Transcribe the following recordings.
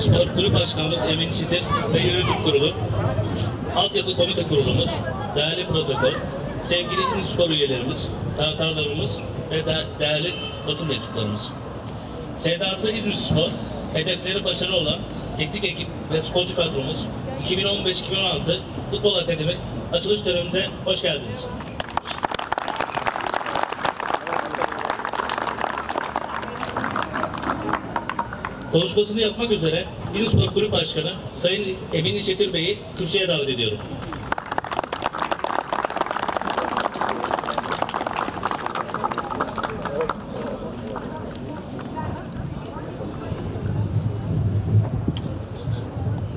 Spor Kulüp Başkanımız Emin Çitir ve Yönetim Kurulu, Altyapı Komite Kurulumuz, değerli protokol, sevgili İl Spor üyelerimiz, taraftarlarımız ve de- değerli basın mensuplarımız. Sedası İzmir Spor, hedefleri başarılı olan teknik ekip ve sporcu kadromuz 2015-2016 Futbol Akademi açılış törenimize hoş geldiniz. Konuşmasını yapmak üzere Spor Kulüp Başkanı Sayın Emin Çetir Bey'i kürsüye davet ediyorum.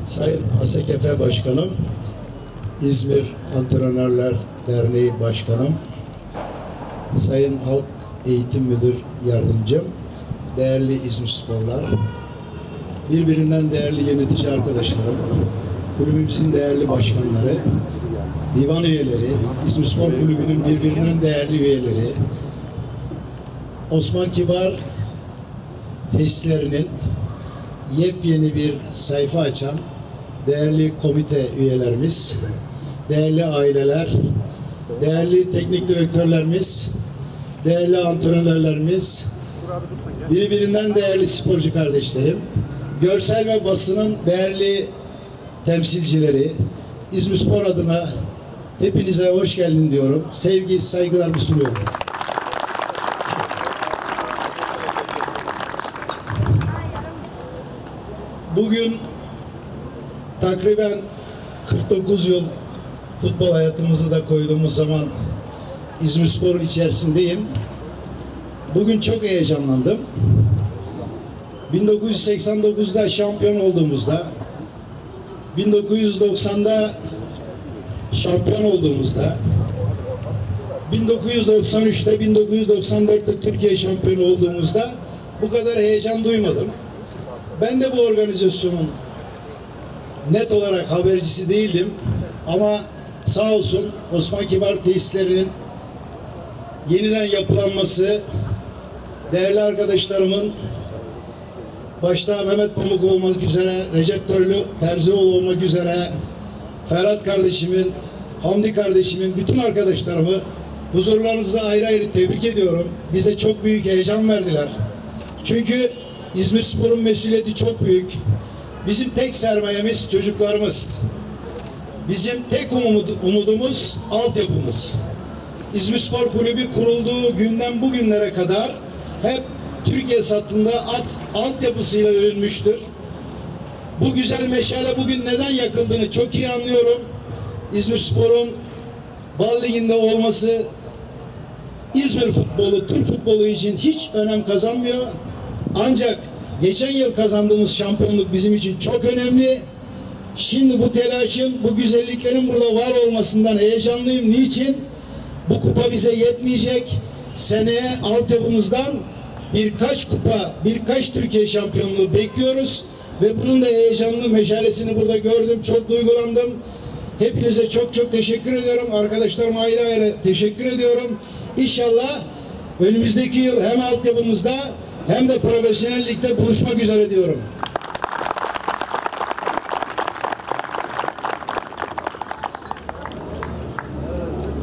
Sayın ASKF Başkanım, İzmir Antrenörler Derneği Başkanım, Sayın Halk Eğitim Müdür Yardımcım, değerli İzmir Sporlar, birbirinden değerli yönetici arkadaşlarım, kulübümüzün değerli başkanları, divan üyeleri, İzmir Spor Kulübü'nün birbirinden değerli üyeleri, Osman Kibar tesislerinin yepyeni bir sayfa açan değerli komite üyelerimiz, değerli aileler, değerli teknik direktörlerimiz, değerli antrenörlerimiz, birbirinden değerli sporcu kardeşlerim, görsel ve basının değerli temsilcileri, İzmir Spor adına hepinize hoş geldin diyorum. Sevgi, saygılarımı sunuyorum. Bugün takriben 49 yıl futbol hayatımızı da koyduğumuz zaman İzmir Spor'un içerisindeyim. Bugün çok heyecanlandım. 1989'da şampiyon olduğumuzda 1990'da şampiyon olduğumuzda 1993'te 1994'te Türkiye şampiyonu olduğumuzda bu kadar heyecan duymadım. Ben de bu organizasyonun net olarak habercisi değildim ama sağ olsun Osman Kibar tesislerinin yeniden yapılanması değerli arkadaşlarımın başta Mehmet Pamuk olmak üzere Recep Törlü Terzioğlu olmak üzere Ferhat kardeşimin Hamdi kardeşimin bütün arkadaşlarımı huzurlarınızda ayrı ayrı tebrik ediyorum. Bize çok büyük heyecan verdiler. Çünkü İzmir Spor'un mesuliyeti çok büyük. Bizim tek sermayemiz çocuklarımız. Bizim tek umud- umudumuz altyapımız. İzmir Spor Kulübü kurulduğu günden bugünlere kadar hep Türkiye satında alt, altyapısıyla övünmüştür. Bu güzel meşale bugün neden yakıldığını çok iyi anlıyorum. İzmir Spor'un Bal Ligi'nde olması İzmir futbolu, Türk futbolu için hiç önem kazanmıyor. Ancak geçen yıl kazandığımız şampiyonluk bizim için çok önemli. Şimdi bu telaşın, bu güzelliklerin burada var olmasından heyecanlıyım. Niçin? Bu kupa bize yetmeyecek. Seneye altyapımızdan birkaç kupa, birkaç Türkiye şampiyonluğu bekliyoruz. Ve bunun da heyecanlı meşalesini burada gördüm. Çok duygulandım. Hepinize çok çok teşekkür ediyorum. Arkadaşlarıma ayrı ayrı teşekkür ediyorum. İnşallah önümüzdeki yıl hem altyapımızda hem de profesyonellikte buluşmak üzere diyorum.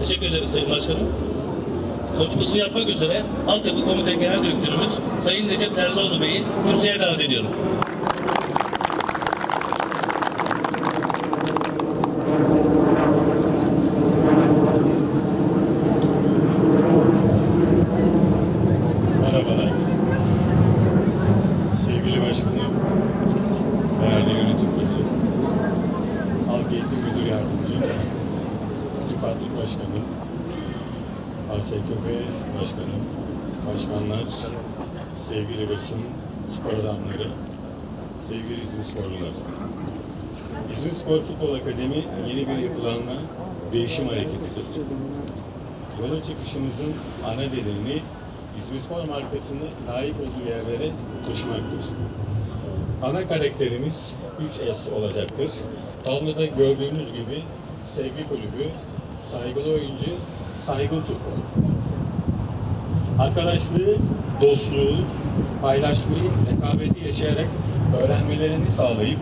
Teşekkür ederiz Sayın Başkanım. Konuşmasını yapmak üzere Altyapı Komite Genel Direktörümüz Sayın Recep Terzioğlu Bey'i kürsüye davet ediyorum. Merhabalar. Sevgili başkanım, değerli yönetim kurulu, halk eğitim müdür yardımcım, İfatlık başkanım, ASKP başkanım, başkanlar, sevgili basın, spor adamları, sevgili İzmir sporlular. İzmir Spor Futbol Akademi yeni bir yapılanma, değişim hareketidir. Yola çıkışımızın ana nedeni İzmirspor markasını layık olduğu yerlere taşımaktır. Ana karakterimiz 3S olacaktır. Tabloda gördüğünüz gibi sevgi kulübü, saygılı oyuncu, saygın futbol. Arkadaşlığı, dostluğu, paylaşmayı, rekabeti yaşayarak öğrenmelerini sağlayıp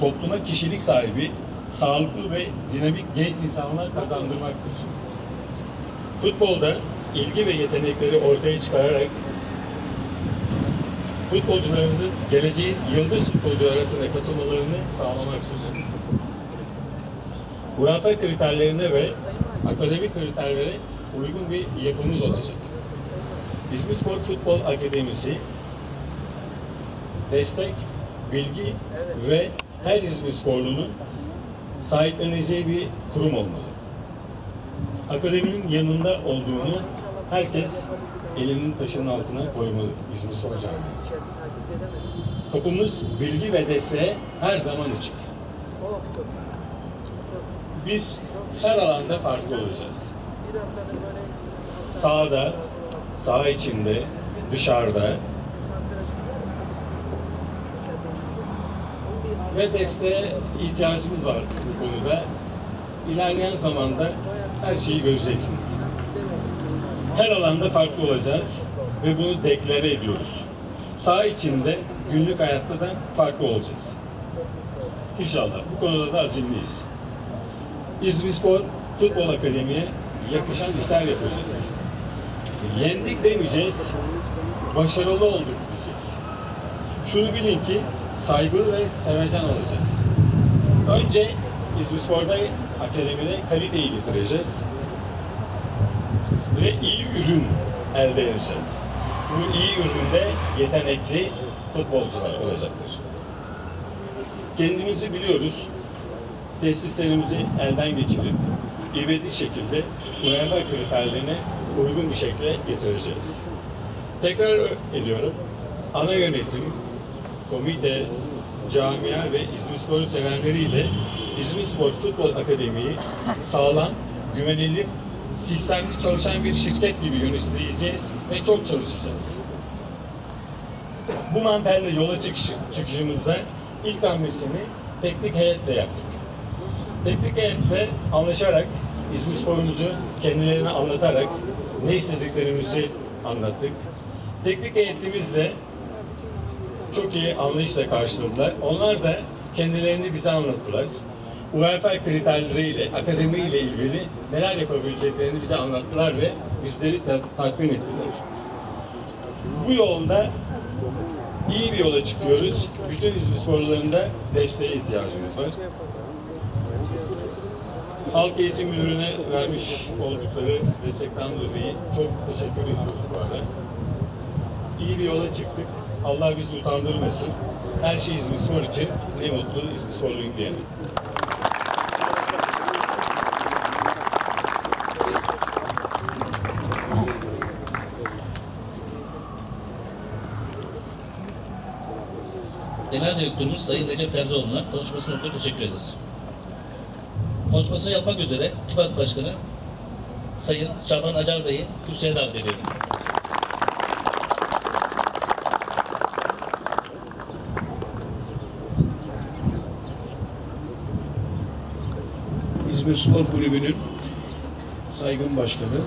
topluma kişilik sahibi, sağlıklı ve dinamik genç insanlar kazandırmaktır. Futbolda ilgi ve yetenekleri ortaya çıkararak futbolcularımızın geleceğin yıldız futbolcu arasına katılmalarını sağlamaktır. UEFA kriterlerine ve akademik kriterlere uygun bir yapımız olacak. İzmir Spor Futbol Akademisi destek, bilgi ve her İzmir sporlunun sahipleneceği bir kurum olmalı. Akademinin yanında olduğunu herkes elinin taşının altına koymalı İzmir Spor Camiası. Kapımız bilgi ve desteğe her zaman açık. Biz her alanda farklı olacağız. Sahada, saha içinde, dışarıda ve desteğe ihtiyacımız var bu konuda. İlerleyen zamanda her şeyi göreceksiniz. Her alanda farklı olacağız ve bunu deklare ediyoruz. Saha içinde, günlük hayatta da farklı olacağız. İnşallah bu konuda da azimliyiz. İzmir Spor Futbol Akademi'ye yakışan işler yapacağız. Yendik demeyeceğiz, başarılı olduk diyeceğiz. Şunu bilin ki saygılı ve sevecen olacağız. Önce İzmir Spor'da akademide kaliteyi getireceğiz. Ve iyi ürün elde edeceğiz. Bu iyi üründe yetenekli futbolcular olacaktır. Kendimizi biliyoruz. Tesislerimizi elden geçirip ivedi şekilde UEFA kriterlerine uygun bir şekilde getireceğiz. Tekrar ediyorum. Ana yönetim, komite, camia ve İzmir Spor'u sevenleriyle İzmir Spor Futbol Akademi'yi sağlam, güvenilir, sistemli çalışan bir şirket gibi yönetleyeceğiz ve çok çalışacağız. Bu mantarla yola çıkış, çıkışımızda ilk hamlesini teknik heyetle yaptık. Teknik heyetle anlaşarak İzmir Spor'umuzu kendilerine anlatarak ne istediklerimizi anlattık. Teknik heyetimizle çok iyi anlayışla karşıladılar. Onlar da kendilerini bize anlattılar. UEFA kriterleriyle, akademiyle ilgili neler yapabileceklerini bize anlattılar ve bizleri ta- tatmin ettiler. Bu yolda iyi bir yola çıkıyoruz. Bütün İzmir sporlarında desteğe ihtiyacımız var. Halk Eğitim Müdürü'ne vermiş oldukları destekten dolayı çok teşekkür ediyoruz bu arada. İyi bir yola çıktık. Allah bizi utandırmasın. Her şey İzmir Spor için. Ne mutlu İzmir Sporluyum diyene. Genel Direktörümüz Sayın Recep Terzioğlu'na konuşmasını ötürü teşekkür ederiz. Konuşmasını yapmak üzere İttifak Başkanı Sayın Şaban Acar Bey'i kürsüye davet ediyorum. İzmir Spor Kulübü'nün saygın başkanı,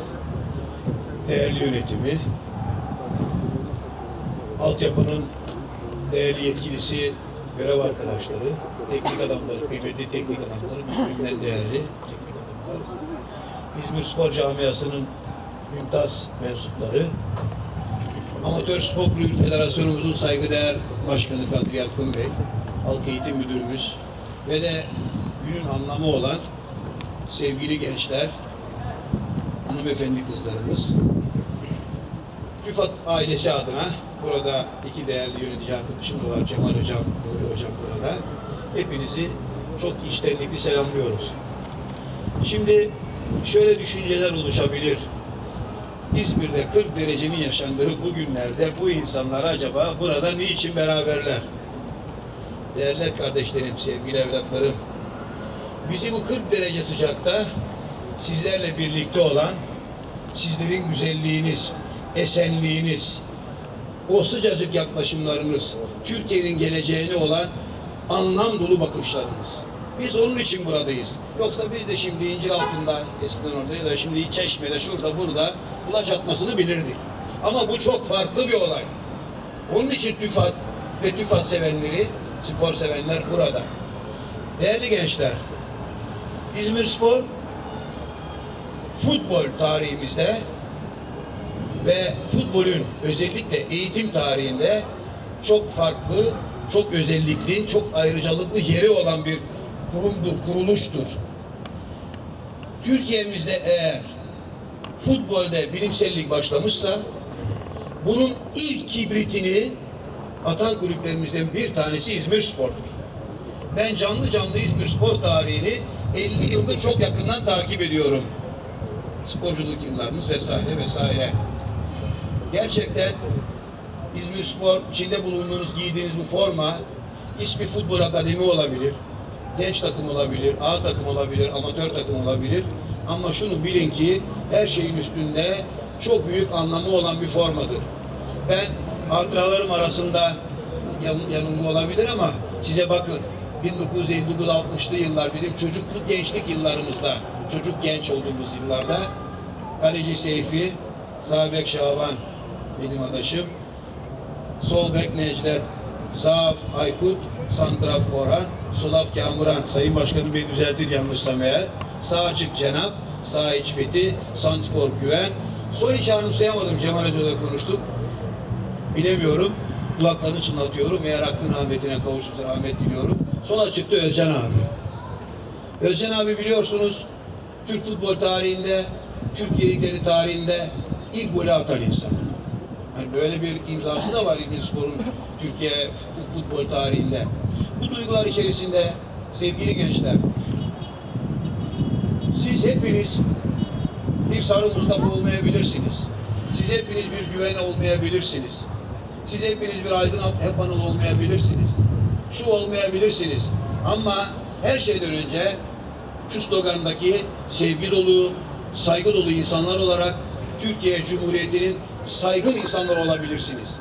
değerli yönetimi, altyapının değerli yetkilisi, görev arkadaşları, teknik adamları, kıymetli teknik adamları, birbirinden değerli teknik adamlar, İzmir Spor Camiası'nın mümtaz mensupları, Amatör Spor Kulübü Federasyonumuzun saygıdeğer Başkanı Kadri Yatkın Bey, Halk Eğitim Müdürümüz ve de günün anlamı olan sevgili gençler, hanımefendi kızlarımız, TÜFAD ailesi adına burada iki değerli yönetici arkadaşım da var. Cemal Hocam, Nuri Hocam burada. Hepinizi çok içtenlikle selamlıyoruz. Şimdi şöyle düşünceler oluşabilir. İzmir'de 40 derecenin yaşandığı bu günlerde bu insanlar acaba burada niçin beraberler? Değerli kardeşlerim, sevgili evlatlarım, bizi bu 40 derece sıcakta sizlerle birlikte olan sizlerin güzelliğiniz, esenliğiniz, o sıcacık yaklaşımlarınız, Türkiye'nin geleceğine olan anlam dolu bakışlarınız. Biz onun için buradayız. Yoksa biz de şimdi incir altında, eskiden orada ya da şimdi çeşmede, şurada, burada kulaç atmasını bilirdik. Ama bu çok farklı bir olay. Onun için TÜFAD ve TÜFAD sevenleri, spor sevenler burada. Değerli gençler, İzmir Spor futbol tarihimizde ve futbolün özellikle eğitim tarihinde çok farklı, çok özellikli, çok ayrıcalıklı yeri olan bir kurumdur, kuruluştur. Türkiye'mizde eğer futbolde bilimsellik başlamışsa bunun ilk kibritini atan kulüplerimizden bir tanesi İzmir Spor'dur. Ben canlı canlı İzmir Spor tarihini 50 yıldır çok yakından takip ediyorum. Sporculuk yıllarımız vesaire vesaire. Gerçekten İzmir Spor içinde bulunduğunuz giydiğiniz bu forma hiçbir futbol akademi olabilir. Genç takım olabilir, A takım olabilir, amatör takım olabilir. Ama şunu bilin ki her şeyin üstünde çok büyük anlamı olan bir formadır. Ben hatıralarım arasında yan- yanılgı olabilir ama size bakın 1959-60'lı yıllar bizim çocukluk gençlik yıllarımızda çocuk genç olduğumuz yıllarda kaleci Seyfi, sağ bek Şaban benim adaşım, sol bek Necdet, sağ Aykut, santraf Orhan, sol af Kamuran, Sayın Başkanım beni düzeltir yanlışsam eğer, sağ açık Cenap, sağ iç Fethi, santrfor Güven, sol içi anımsayamadım Cemal Hoca'da konuştuk, bilemiyorum. Kulaklarını çınlatıyorum. Eğer hakkın rahmetine kavuşursa rahmet diliyorum. Sola çıktı Özcan abi. Özcan abi biliyorsunuz Türk futbol tarihinde, Türkiye ligleri tarihinde ilk golü atan insan. Yani böyle bir imzası da var İlmi Spor'un Türkiye fut- futbol tarihinde. Bu duygular içerisinde sevgili gençler, siz hepiniz bir Sarı Mustafa olmayabilirsiniz. Siz hepiniz bir güven olmayabilirsiniz. Siz hepiniz bir aydın Hepanol olmayabilirsiniz. Şu olmayabilirsiniz. Ama her şeyden önce şu slogandaki sevgi dolu, saygı dolu insanlar olarak Türkiye Cumhuriyeti'nin saygın insanlar olabilirsiniz.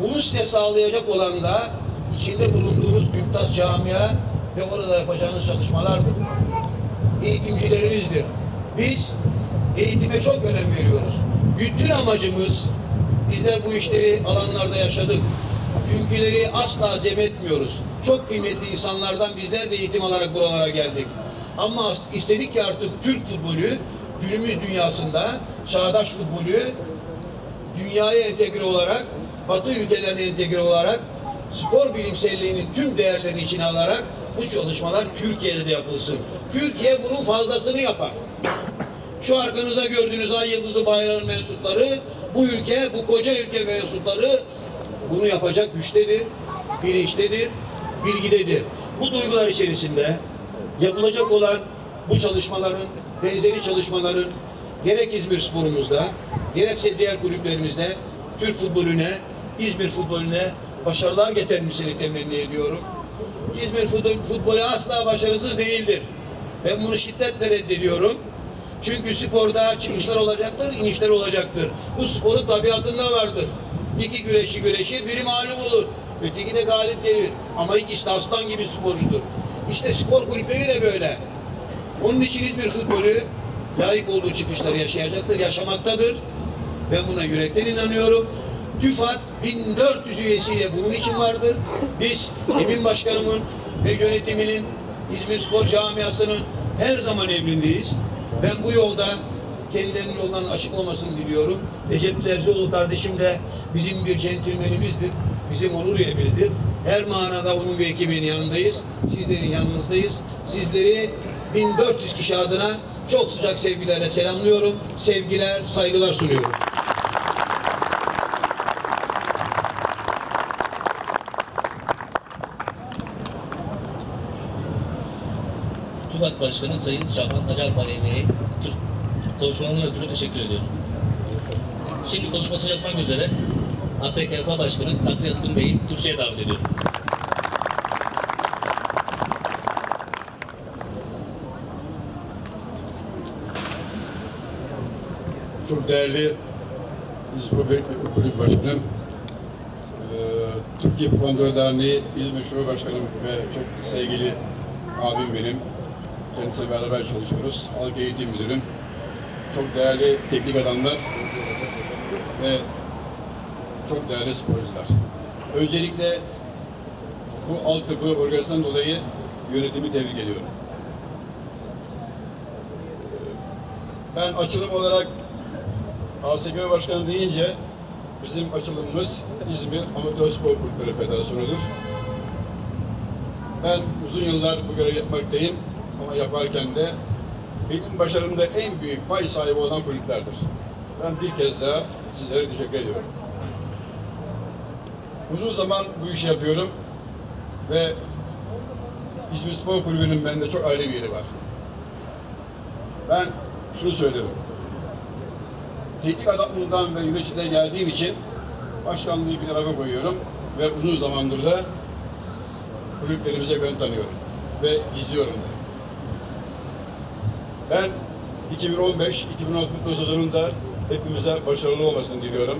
Bunu size sağlayacak olan da içinde bulunduğunuz Mümtaz Camia ve orada yapacağınız çalışmalardır eğitimcilerimizdir. Biz eğitime çok önem veriyoruz. Bütün amacımız bizler bu işleri alanlarda yaşadık. Dünküleri asla cem etmiyoruz. Çok kıymetli insanlardan bizler de eğitim alarak buralara geldik. Ama istedik ki artık Türk futbolü günümüz dünyasında çağdaş futbolü dünyaya entegre olarak, Batı ülkelerine entegre olarak, spor bilimselliğinin tüm değerlerini içine alarak bu çalışmalar Türkiye'de de yapılsın. Türkiye bunun fazlasını yapar. Şu arkanıza gördüğünüz ay yıldızı bayrağın mensupları, bu ülke, bu koca ülke mensupları bunu yapacak güçtedir, bilinçtedir, bilgidedir. Bu duygular içerisinde yapılacak olan bu çalışmaların, benzeri çalışmaların gerek İzmir sporumuzda, gerekse diğer kulüplerimizde Türk futbolüne, İzmir futbolüne başarılar getirmesini temenni ediyorum. İzmir futbol, futbolu asla başarısız değildir. Ben bunu şiddetle reddediyorum. Çünkü sporda çıkışlar olacaktır, inişler olacaktır. Bu sporun tabiatında vardır. İki güreşi güreşir, biri mağlup olur. Öteki de galip gelir. Ama ikisi de aslan gibi sporcudur. İşte spor kulüpleri de böyle. Onun için İzmir futbolü layık olduğu çıkışları yaşayacaktır, yaşamaktadır. Ben buna yürekten inanıyorum. TÜFAD 1400 üyesiyle bunun için vardır. Biz Emin Başkanımın ve yönetiminin İzmir Spor Camiası'nın her zaman emrindeyiz. Ben bu yolda kendilerinin yollarının açık olmasını diliyorum. Recep Terzioğlu kardeşim de bizim bir centilmenimizdir. Bizim onur üyemizdir. Her manada onun ve ekibinin yanındayız. Sizlerin yanınızdayız. Sizleri 1400 kişi adına çok sıcak sevgilerle selamlıyorum. Sevgiler, saygılar sunuyorum. TÜFAK Başkanı Sayın Şaban Acar Bey'e konuşmalarından ötürü teşekkür ediyorum. Şimdi konuşmasını yapmak üzere ASKF Başkanı Kadri Yatkın Bey'i kürsüye davet ediyorum. Çok değerli İzmir Kulüp Başkanım, Türkiye Taekwondo Derneği İzmir Şube Başkanım ve çok sevgili abim benim. Kendisiyle beraber çalışıyoruz. Halk Eğitim Müdürüm. Çok değerli teknik adamlar ve çok değerli sporcular. Öncelikle bu altyapı organizasyondan dolayı yönetimi tebrik ediyorum. Ben açılım olarak ASK Başkanı deyince bizim açılımımız İzmir Amatör Spor Kulüpleri Federasyonu'dur. Ben uzun yıllar bu görevi yapmaktayım ama yaparken de benim başarımda en büyük pay sahibi olan kulüplerdir. Ben bir kez daha sizlere teşekkür ediyorum. Uzun zaman bu işi yapıyorum ve İzmir Spor Kulübü'nün bende çok ayrı bir yeri var. Ben şunu söylüyorum. Teknik adamlığından ve yöneticiliğe geldiğim için başkanlığı bir tarafa koyuyorum ve uzun zamandır da kulüplerimize ben tanıyorum ve izliyorum da. Ben 2015-2016 futbol sezonunda hepimize başarılı olmasını diliyorum.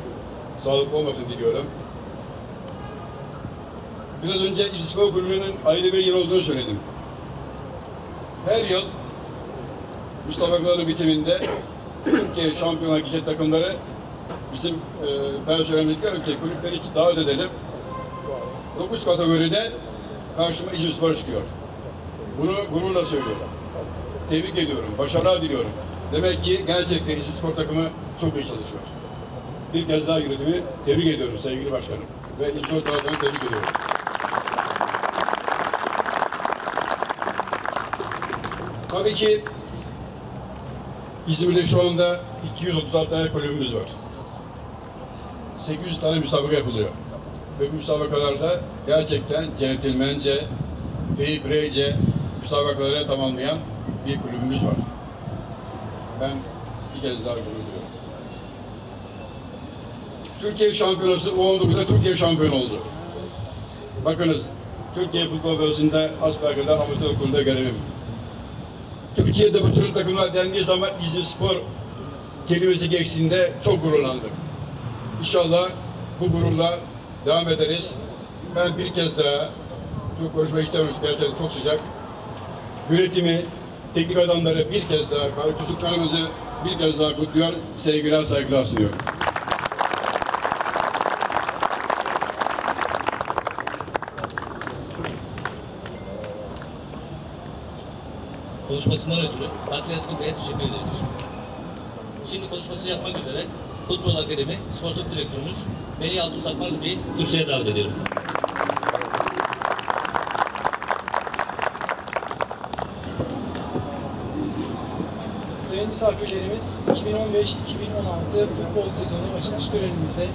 Sağlıklı olmasını diliyorum. Biraz önce Spor Kulübü'nün ayrı bir yer olduğunu söyledim. Her yıl müsabakaların bitiminde Türkiye şampiyonlar gidecek takımları bizim e, personelimiz diyorum ki kulüpleri davet edelim. 9 kategoride karşıma İzmir Spor çıkıyor. Bunu gururla söylüyorum. Tebrik ediyorum, başarılar diliyorum. Demek ki gerçekten İzmir Spor takımı çok iyi çalışıyor. Bir kez daha yönetimi tebrik ediyorum sevgili başkanım. Ve İzmir Spor taraftarını tebrik ediyorum. Tabii ki İzmir'de şu anda 236 tane kulübümüz var. 800 tane müsabaka yapılıyor. Ve bu müsabakalarda gerçekten centilmence, play'ce müsabakaları tamamlayan bir kulübümüz var. Ben bir kez daha gurur duyuyorum. Türkiye şampiyonası U19'da Türkiye şampiyonu oldu. Bakınız, Türkiye Futbol Bölgesi'nde aspergir'de amatör okulunda görevim. Türkiye'de bu tür takımlar dendiği zaman İzmir Spor kelimesi geçtiğinde çok gururlandım. İnşallah bu gururla devam ederiz. Ben bir kez daha çok konuşmak istemiyorum. Gerçekten çok sıcak. Yönetimi, teknik adamları bir kez daha, çocuklarımızı bir kez daha kutluyor. Sevgiler, saygılar sunuyorum. Konuşmasından ötürü Atletik Bey'e teşekkür ediyoruz. Şimdi konuşması yapmak üzere Futbol Akademi Sportif Direktörümüz Melih Altun Sakmaz Bey'i kürsüye davet ediyorum. Misafirlerimiz, 2015-2016 futbol sezonu açılış törenimize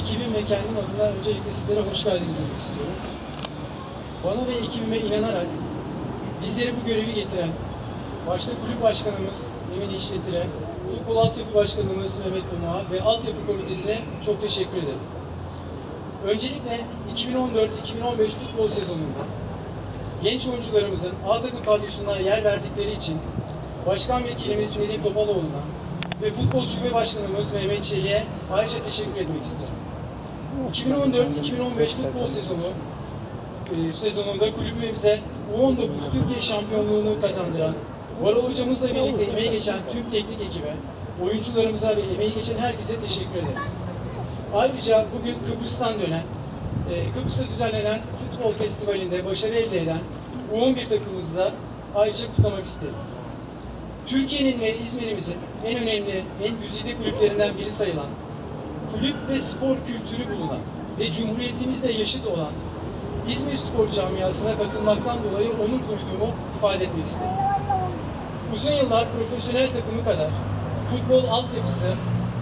ekibim ve kendim adına öncelikle sizlere hoş geldiniz demek istiyorum. Bana ve ekibime inanarak bizleri bu görevi getiren, başta kulüp başkanımız Emin İşletiren, futbol altyapı başkanımız Mehmet Buma ve altyapı komitesine çok teşekkür ederim. Öncelikle 2014-2015 futbol sezonunda genç oyuncularımızın A takım kadrosuna yer verdikleri için Başkan Vekilimiz Nedim Topaloğlu'na ve Futbol Şube Başkanımız Mehmet Çelik'e ayrıca teşekkür etmek isterim. 2014-2015 futbol sezonu e, sezonunda kulübümüze U19 Türkiye şampiyonluğunu kazandıran Varol hocamızla birlikte emeği geçen tüm teknik ekibe, oyuncularımıza ve emeği geçen herkese teşekkür ederim. Ayrıca bugün Kıbrıs'tan dönen, e, Kıbrıs'ta düzenlenen futbol festivalinde başarı elde eden U11 takımımızı da ayrıca kutlamak isterim. Türkiye'nin ve İzmir'imizin en önemli, en güzide kulüplerinden biri sayılan, kulüp ve spor kültürü bulunan ve Cumhuriyetimizle yaşıt olan İzmir Spor Camiası'na katılmaktan dolayı onur duyduğumu ifade etmek isterim. Uzun yıllar profesyonel takımı kadar futbol altyapısı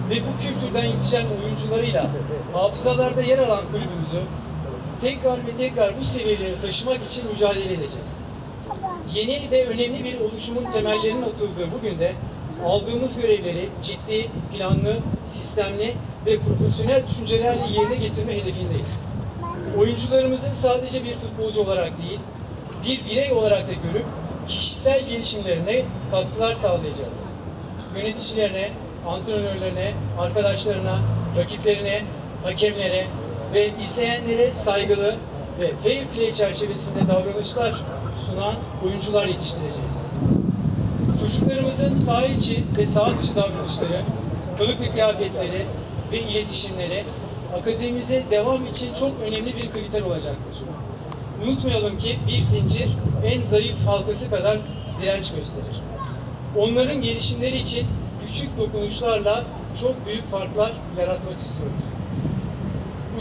ve bu kültürden yetişen oyuncularıyla hafızalarda yer alan kulübümüzü tekrar ve tekrar bu seviyelere taşımak için mücadele edeceğiz yeni ve önemli bir oluşumun temellerinin atıldığı bugün de aldığımız görevleri ciddi, planlı, sistemli ve profesyonel düşüncelerle yerine getirme hedefindeyiz. Oyuncularımızın sadece bir futbolcu olarak değil, bir birey olarak da görüp kişisel gelişimlerine katkılar sağlayacağız. Yöneticilerine, antrenörlerine, arkadaşlarına, rakiplerine, hakemlere ve izleyenlere saygılı ve fair play çerçevesinde davranışlar sunan oyuncular yetiştireceğiz. Çocuklarımızın saha içi ve saha dışı davranışları, kılık ve kıyafetleri ve iletişimleri akademimize devam için çok önemli bir kriter olacaktır. unutmayalım ki bir zincir en zayıf halkası kadar direnç gösterir. Onların gelişimleri için küçük dokunuşlarla çok büyük farklar yaratmak istiyoruz.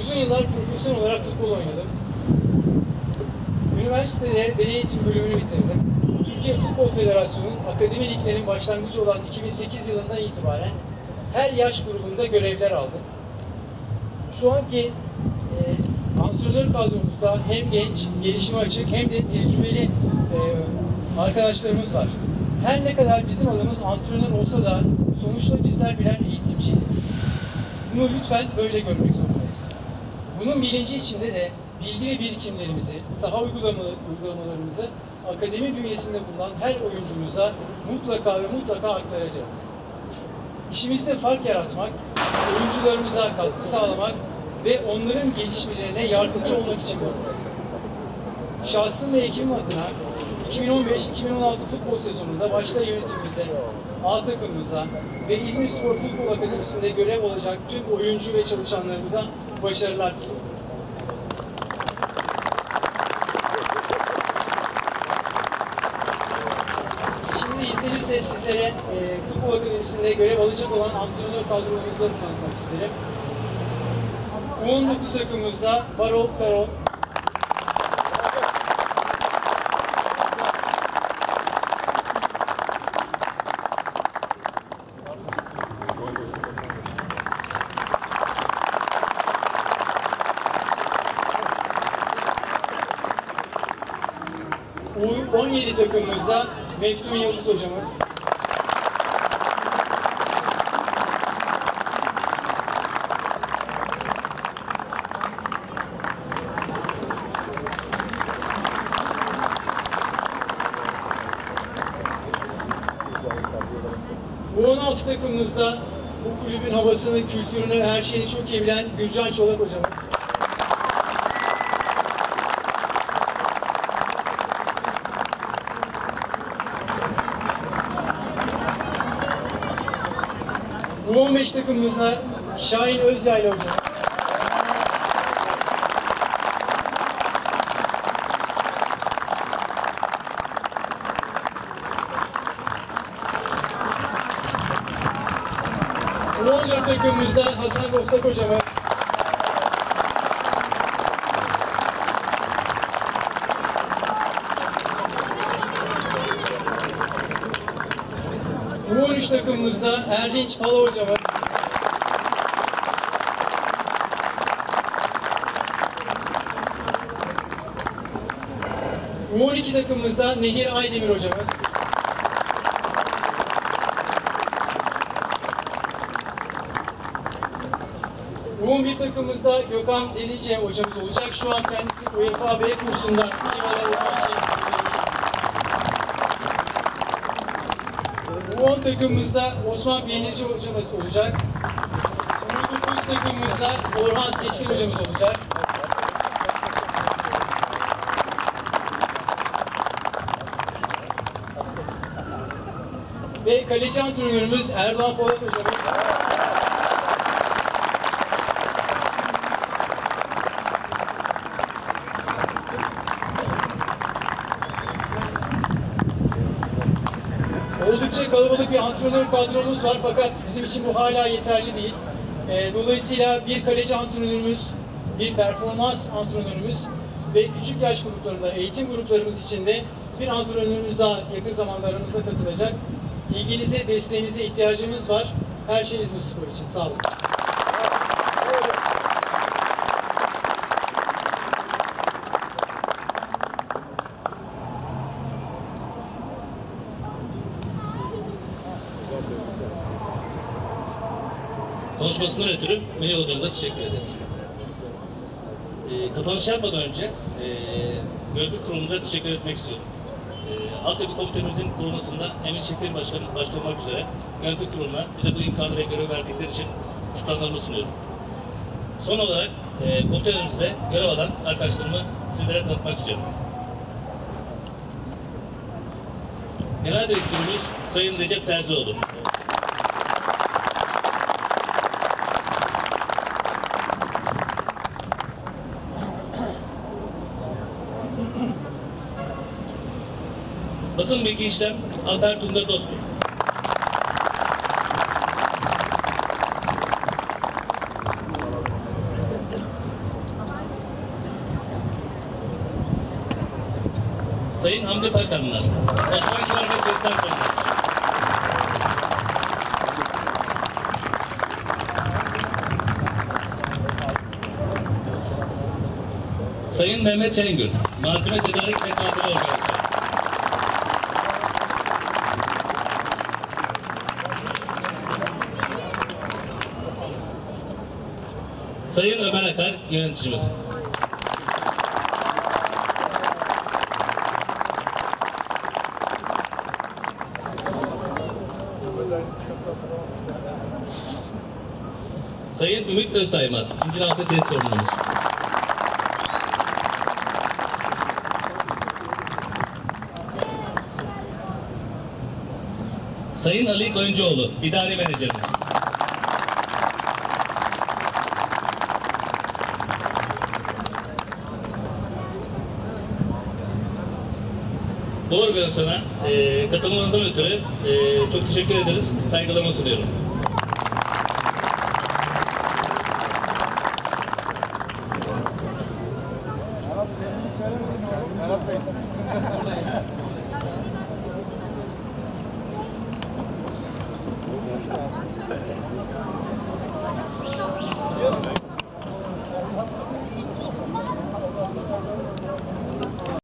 Uzun yıllar profesyonel olarak futbol oynadım. Üniversitede beden eğitim bölümünü bitirdim. Türkiye Futbol Federasyonu'nun akademi liglerinin başlangıcı olan 2008 yılından itibaren her yaş grubunda görevler aldım. Şu anki e, antrenör kadromuzda hem genç, gelişime açık hem de tecrübeli e, arkadaşlarımız var. Her ne kadar bizim adımız antrenör olsa da sonuçta bizler birer eğitimciyiz. Bunu lütfen böyle görmek zorundayız. Bunun bilinci içinde de bilgi ve birikimlerimizi, saha uygulama- uygulamalarımızı akademi bünyesinde bulunan her oyuncumuza mutlaka ve mutlaka aktaracağız. İşimizde fark yaratmak, oyuncularımıza katkı sağlamak ve onların gelişmelerine yardımcı olmak için buradayız. Şahsım ve ekibim adına 2015-2016 futbol sezonunda başta yönetimimize, A takımımıza ve İzmir Spor Futbol Akademisi'nde görev olacak tüm oyuncu ve çalışanlarımıza başarılar diliyorum. Şimdi izninizle sizlere e, Futbol Akademisi'nde görev alacak olan antrenör kadromuzu tanıtmak isterim. U19 takımımızda Barol Karol, U17 takımımızda Meftun Yıldız hocamız. U16 takımımızda bu kulübün havasını, kültürünü, her şeyini çok iyi bilen Gürcan Çolak hocamız. U15 takımımızda Şahin Özyayla hocam. U14 takımımızda Hasan Bostak hocamız. U13 takımımızda Erdinç Pala hocamız. U12 takımımızda Nehir Aydemir hocamız. U11 takımımızda Gökhan Delice hocamız olacak. Şu an kendisi UEFA B kursunda. İmara Urmacı. U10 takımımızda Osman Peynirci hocamız olacak. U9 takımımızda Orhan Seçkin hocamız olacak. Ve kaleci antrenörümüz Erdoğan Polat hocamız. Antrenör kadromuz var fakat bizim için bu hala yeterli değil. Ee, dolayısıyla bir kaleci antrenörümüz, bir performans antrenörümüz ve küçük yaş gruplarında eğitim gruplarımız için de bir antrenörümüz daha yakın zamanda aramıza katılacak. İlginize, desteğinize ihtiyacımız var. Her şey İzmir Spor için. Sağ olun. Konuşmasından ötürü Melih hocamıza teşekkür ederiz. E, kapanış yapmadan önce e, Gölcük kurulumuza teşekkür etmek istiyorum. E, Altyapı komitemizin kurulmasında Emin Şekil Başkanı başta olmak üzere Gölcük kuruluna bize bu imkanı ve görev verdikleri için şükranlarımı sunuyorum. Son olarak e, komitelerimizde görev alan arkadaşlarımı sizlere tanıtmak istiyorum. Genel Direktörümüz Sayın Recep Terzioğlu. Basın bilgi işlem Alper Tunga Dostum. Sayın Hamdi Bakanlar, Osman Kibar ve Kılıçlar Konuları. Sayın Mehmet Çengül, Malzeme Tedarik ve Kafile Organizasyonu. Yöneticimiz. Sayın Ümit Özdaymaz, İnciraltı Test Sorumlumuz. Sayın Ali Koyuncuoğlu, İdari Menajerimiz. Bu organizasyona e, katılımınızdan ötürü e, çok teşekkür ederiz. Saygılarımı sunuyorum.